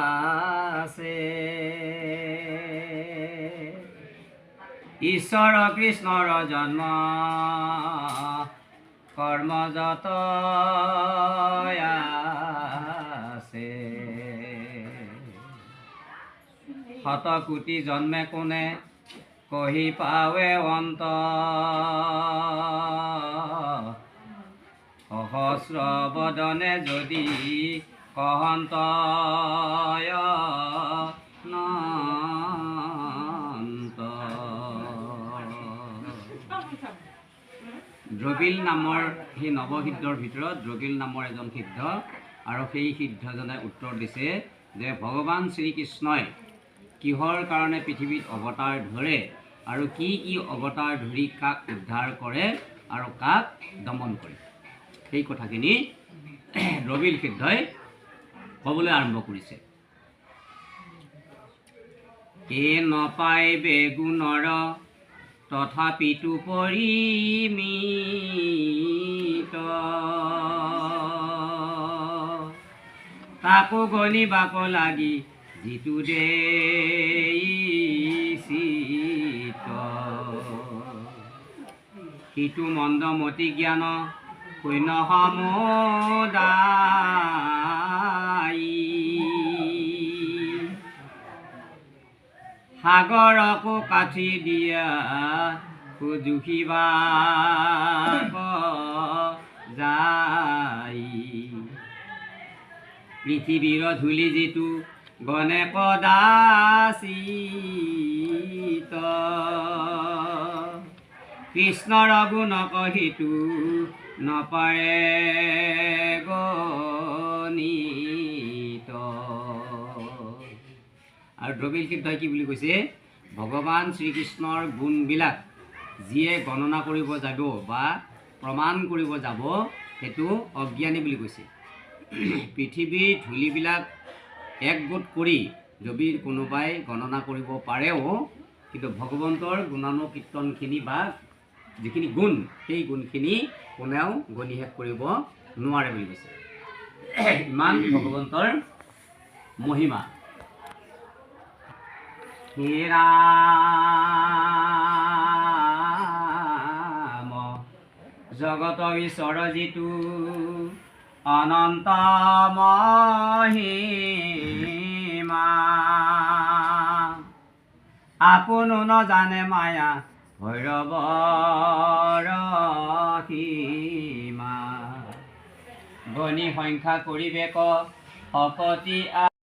আছে। ঈশ্বৰ কৃষ্ণৰ জন্ম কৰ্মযত আছে। শত কোটি জন্মে কোনে কহি পাৱে অন্ত। সহস্ৰ বদনে যদি কহন্ত দ্ৰবিল নামৰ সেই নৱসিদ্ধৰ ভিতৰত দ্ৰবিল নামৰ এজন সিদ্ধ আৰু সেই সিদ্ধজনে উত্তৰ দিছে যে ভগৱান শ্ৰীকৃষ্ণই কিহৰ কাৰণে পৃথিৱীত অৱতাৰ ধৰে আৰু কি কি অৱতাৰ ধৰি কাক উদ্ধাৰ কৰে আৰু কাক দমন কৰে। সেই কথাখিনি ৰবিল সিদ্ধই ক'বলৈ আৰম্ভ কৰিছে কে নপাই বেগুণৰ তথাপিতো পৰিমিত তাকো গণিবাক লাগি যিটো দেইচিত সিটো মন্দমতি জ্ঞান শূন্য সমুদায়ী সাগৰকো কাঠি দিয়া জুখিবা যাই পৃথিৱীৰ ধূলি যিটো গণে কদাচিত কৃষ্ণৰ গুণক সিটো নপাৰে গণিত আৰু দ্ৰবিল সিদ্ধই কি বুলি কৈছে? ভগৱান শ্ৰীকৃষ্ণৰ গুণবিলাক যিয়ে গণনা কৰিব যাব বা প্ৰমাণ কৰিব যাব সেইটো অজ্ঞানী বুলি কৈছে। পৃথিৱীৰ ধূলিবিলাক একগোট কৰি যদি কোনোবাই গণনা কৰিব পাৰেও কিন্তু ভগৱন্তৰ গুণানুকীৰ্তনখিনি বা যিখিনি গুণ সেই গুণখিনি কোনেও গণি শেষ কৰিব নোৱাৰে বুলি কৈছে। ইমান ভগৱন্তৰ মহিমা। হে ৰাম জগত ঈশ্বৰ যিটো অনন্ত মহিমা আপোনো নজানে মায়া ভৈৰৱৰ সীমা গণি সংখ্যা কৰিবে ক শকতি